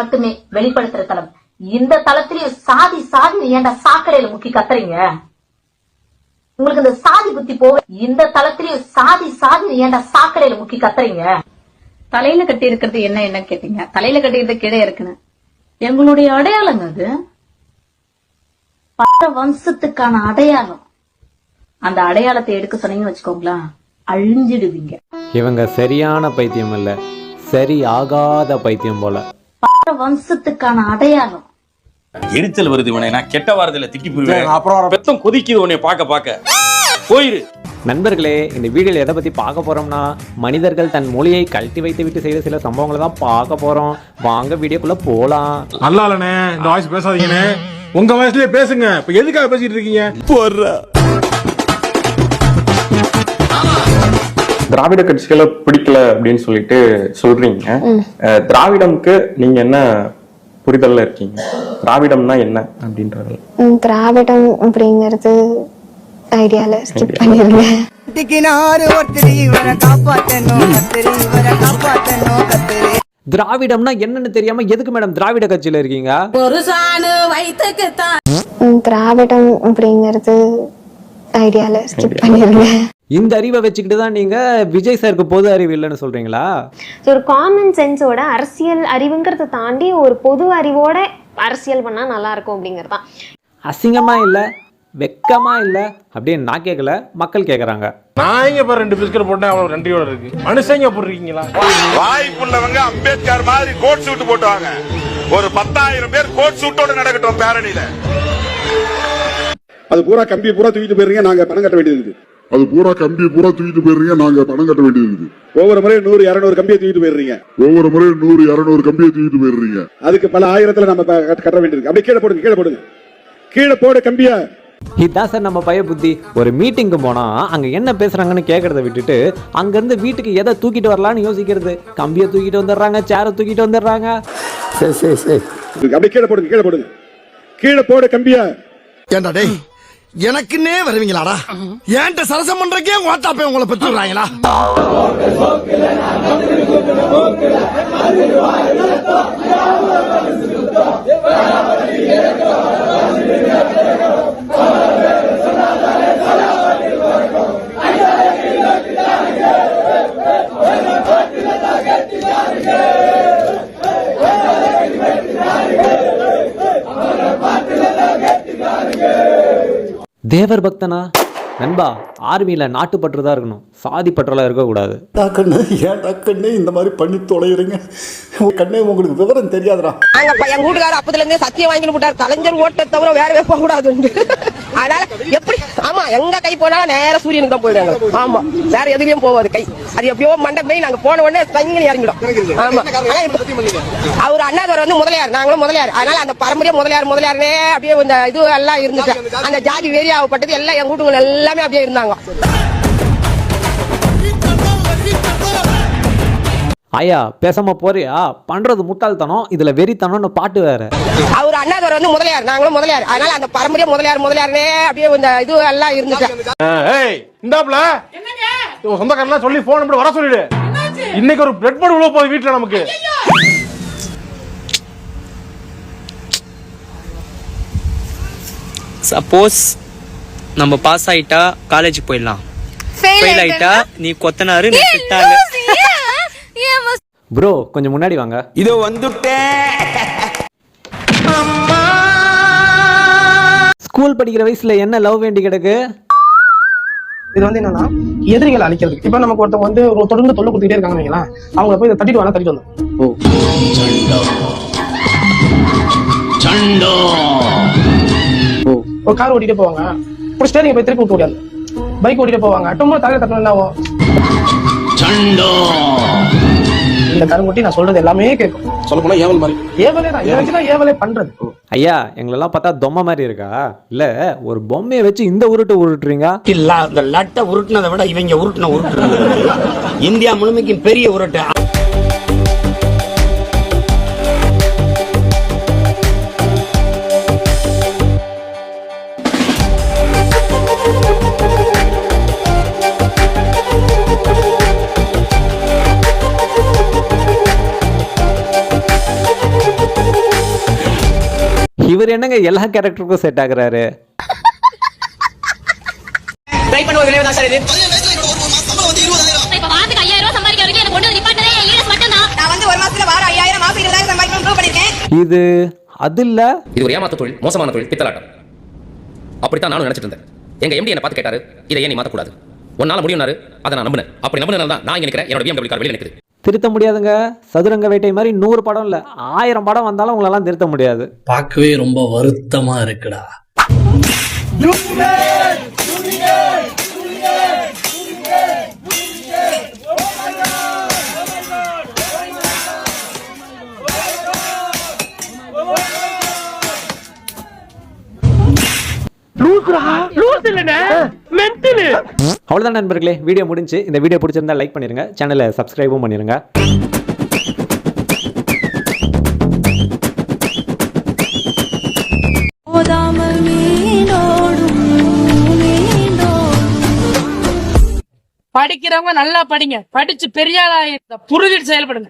மட்டுமே வெளிப்படுத்துற தளம். இந்த தளத்திலயும் சாதி சாதி ஏன்டா சாக்கடையில முக்கி கத்துறீங்க? உங்களுக்கு இந்த சாதி புத்தி போக இந்த தளத்திலயும் சாதி சாதி ஏன்டா சாக்கடையில முக்கி கத்துறீங்க? தலையில கட்டி இருக்கிறது என்ன என்ன கேட்டீங்க? தலையில கட்டிக்கிறது கீழே இருக்குன்னு. எங்களுடைய அடையாளங்க அது. பல வம்சத்துக்கான அடையாளம். அந்த அடையாளத்தை எடுக்க சொன்னீங்கன்னு வச்சுக்கோங்களேன் அழிஞ்சிடுவீங்க. இவங்க சரியான பைத்தியம் இல்ல. சரி ஆகாத பைத்தியம் பல. வம்சத்துக்கான அடையாளம். எரிச்சல் வருது இவனை. நான் கெட்ட வாரத்துல திட்டி போயிருவேன் அப்புறம் பெத்தம் கொதிக்குது உன்னை பார்க்க பார்க்க. போயிரு. நண்பர்களே இந்த வீடியோல எதை பத்தி பார்க்க போறோம்னா மனிதர்கள் தன் மொழியை கழட்டி வைத்து விட்டு செய்த சில சம்பவங்களை தான் பார்க்க போறோம். வாங்க வீடியோக்குள்ள போலாம். நல்லா இல்லண்ணே இந்த வாய்ஸ் பேசாதீங்கண்ணே. உங்க வாய்ஸ்லயே பேசுங்க. இப்ப எதுக்காக பேசிட்டு இருக்கீங்க? திராவிட கட்சிகளை பிடிக்கல அப்படின்னு சொல்லிட்டு சொல்றீங்க. திராவிடம்க்கு நீங்க என்ன புரிதல்ல இருக்கீங்க? திராவிடம்னா என்ன அப்படின்றது திராவிடம் அப்படிங்கிறது ஐடியால ஸ்கிப் பண்ணிருங்க. திராவிடம்னா என்னன்னு தெரியாம எதுக்கு மேடம் திராவிட கட்சியில இருக்கீங்க? திராவிடம் அப்படிங்கிறது ஐடியால ஸ்கிப் பண்ணிருங்க. இந்த அறிவை வச்சுக்கிட்டு தான் நீங்க விஜய் சாருக்கு பொது அறிவு இல்லைன்னு சொல்றீங்களா? ஸோ ஒரு காமன் சென்ஸோட அரசியல் அறிவுங்கிறத தாண்டி ஒரு பொது அறிவோட அரசியல் பண்ணா நல்லா இருக்கும் அப்படிங்கிறது தான் அசிங்கமா இல்ல வெக்கமா இல்ல அப்படின்னு நான் கேட்கல மக்கள் கேக்குறாங்க. நான் இங்க பாரு ரெண்டு பிஸ்கட் போட்டேன் அவ்வளவு நன்றியோட இருக்கு. மனுஷங்க போட்டிருக்கீங்களா வாய்ப்புள்ளவங்க அம்பேத்கர் மாதிரி கோட் சூட் போட்டுவாங்க. ஒரு பத்தாயிரம் பேர் கோட் சூட்டோட நடக்கட்டும் பேரணியில. அது பூரா கம்பி பூரா தூக்கிட்டு போயிருங்க நாங்க பணம் கட்ட வேண்டியது அது பூரா கம்பி பூரா தூக்கிட்டு போயிருங்க நாங்க பணம் கட்ட வேண்டியது இருக்குது. ஒவ்வொரு முறையும் நூறு இருநூறு கம்பியை தூக்கிட்டு போயிடுறீங்க. ஒவ்வொரு முறையும் நூறு இருநூறு கம்பியை தூக்கிட்டு போயிருங்க அதுக்கு பல ஆயிரத்துல நம்ம கட்ட வேண்டியது அப்படியே கீழே போடுங்க கீழே போடுங்க. கீழே போடு கம்பிய? இதான் சார் நம்ம பய புத்தி. ஒரு மீட்டிங்க்கு போனா அங்க என்ன பேசுறாங்கன்னு கேக்குறத விட்டுட்டு அங்க இருந்து வீட்டுக்கு எதை தூக்கிட்டு வரலாம்னு யோசிக்கிறது. கம்பியை தூக்கிட்டு வந்துடுறாங்க சேரை தூக்கிட்டு வந்துடுறாங்க. அப்படியே கீழே போடுங்க கீழே போடுங்க. கீழே போடு கம்பிய? ஏண்டா டேய் எனக்குன்னே வருவீங்களாடா? ஏன்ட்ட சரசம் பண்றக்கே ஓட்டாப்பே உங்களை பெற்று விடுறாங்களா? தேவர் பக்தனா? நண்பா ஆர்மியில நாட்டுப்பற்று தான் இருக்கணும். சாதி பற்றலாம் இருக்கக்கூடாது கண்ணு? ஏன்டா கண்ணு? இந்த மாதிரி பண்ணி தொலைகிறீங்க கண்ணு உங்களுக்கு விவரம் தெரியாதுடா. எங்க வீட்டுக்காரர் அப்பதுல இருந்தே சத்தியம் வாங்கிட்டு போட்டார். கலைஞர் ஓட்ட தவிர வேற போக கூடாது. அதனால எப்படி ஆமா எங்க கை போனாலும் நேரா சூரியனுக்கு தான் போயிடுங்க ஆமா வேற எதுலயும் போவாது கை. அது எப்பயோ மண்டை போய் நாங்க போன உடனே தங்கி இறங்கிடும் ஆமா. அவர் அண்ணாதவர் வந்து முதலியார். நாங்களும் முதலியார். அதனால அந்த பரம்பரையா முதலியார் முதலியார்னே அப்படியே இந்த இது எல்லாம் இருந்துச்சு. அந்த ஜாதி வேரியாவப்பட்டது எல்லாம் எங்க வீட்டுங்க எல்லாமே அப்படியே இருந்தாங்க. ஐயா பேசாம போறியா? பண்றது முட்டாள்தனம் இதுல வெறித்தனம்னு பாட்டு வேற. அவர் அண்ணாதவர் வந்து முதலியார் நாங்களும் முதலியார். அதனால அந்த பரம்பரையா முதலியார் முதலியார்னே அப்படியே இந்த இது எல்லாம் இருந்துச்சு. இந்தாப்ல உன் சொந்தக்காரலாம் சொல்லி போன் நம்பர் வர சொல்லிடு. இன்னைக்கு ஒரு பிரெட் போர்டு உள்ள போகுது வீட்டுல நமக்கு. சப்போஸ் நம்ம பாஸ் ஆயிட்டா காலேஜ் போயிடலாம். ஃபெயில் ஆயிட்டா நீ கொத்தனாரு நீ சித்தாளு ப்ரோ கொஞ்சம் முன்னாடி வாங்க. இதோ வந்துட்டேன். ஸ்கூல் படிக்கிற வயசுல என்ன லவ் வேண்டி கிடக்கு? இது வந்து என்னன்னா எதிரிகளை அழிக்கிறதுக்கு. இப்ப நமக்கு ஒருத்தவங்க வந்து ஒரு தொடர்ந்து தொல்லை கொடுத்துட்டே இருக்காங்க வைங்களேன் அவங்க போய் இதை தட்டிட்டு வேணா தட்டிட்டு வந்து. ஒரு கார் ஓட்டிட்டு போவாங்க. ஒரு ஸ்டேரிங் போய் திருப்பி விட்டு முடியாது பைக் ஓட்டிட்டு போவாங்க. டொம்மா தலையில தட்டணும் என்ன ஆகும்? இந்த கருங்குட்டி நான் சொல்றது எல்லாமே கேட்கும். சொல்ல போனா ஏவல் மாதிரி. ஏவலே தான். இதை வச்சுதான் ஏவலே பண்றது. ஐயா எங்களெல்லாம் பார்த்தா பொம்மை மாதிரி இருக்கா? இல்ல ஒரு பொம்மையை வச்சு இந்த உருட்டு உருட்டுறீங்க? இல்ல அந்த லட்டை உருட்டுனதை விட இவங்க உருட்டுன உருட்டு. இந்தியா முழுமைக்கும் பெரிய உருட்டு. இவர் என்னங்க எல்லா கேரக்டருக்கும் செட் ஆகுறாரு? ட்ரை பண்ணுவ விளைவு தான் சார் இது. இப்ப வாரத்துக்கு ஐயாயிரம் ரூபாய் சம்பாதிக்க வரைக்கும் எனக்கு கொண்டு வந்து நிப்பாட்டதே என் ஈரஸ் மட்டும் தான் நான் வந்து ஒரு மாசத்துல வாரம் ஐயாயிரம் மாசம் இருபதாயிரம் சம்பாதிக்கணும் ப்ரூவ் பண்ணிருக்கேன். இது அது இல்ல. இது ஒரு ஏமாத்த தொழில் மோசமான தொழில் பித்தலாட்டம். அப்படித்தான் நானும் நினைச்சிட்டு இருந்தேன். எங்க எம்டி என்ன பார்த்து கேட்டாரு? இதை ஏன் நீ மாத்தக்கூடாது? உன்னால முடியும்னாரு. அதை நான் நம்பினேன். அப்படி நம்பினால தான் நான் இங்க நிக்கிறேன். என்னோட BMW கார் வெளியில நிக்குது. திருத்த முடியாதுங்க. சதுரங்க வேட்டை மாதிரி நூறு படம் இல்ல. ஆயிரம் படம் வந்தாலும் உங்களெல்லாம் திருத்த முடியாது. பார்க்கவே ரொம்ப வருத்தமா இருக்குடா. அவ்வளவுதான் நண்பர்களே வீடியோ முடிஞ்சு இந்த வீடியோ பிடிச்சிருந்தா லைக் பண்ணிருங்க சேனலை சப்ஸ்கிரைபும் பண்ணிருங்க. படிக்கிறவங்க நல்லா படிங்க. படிச்சு பெரிய ஆளா புரிஞ்சிட்டு செயல்படுங்க.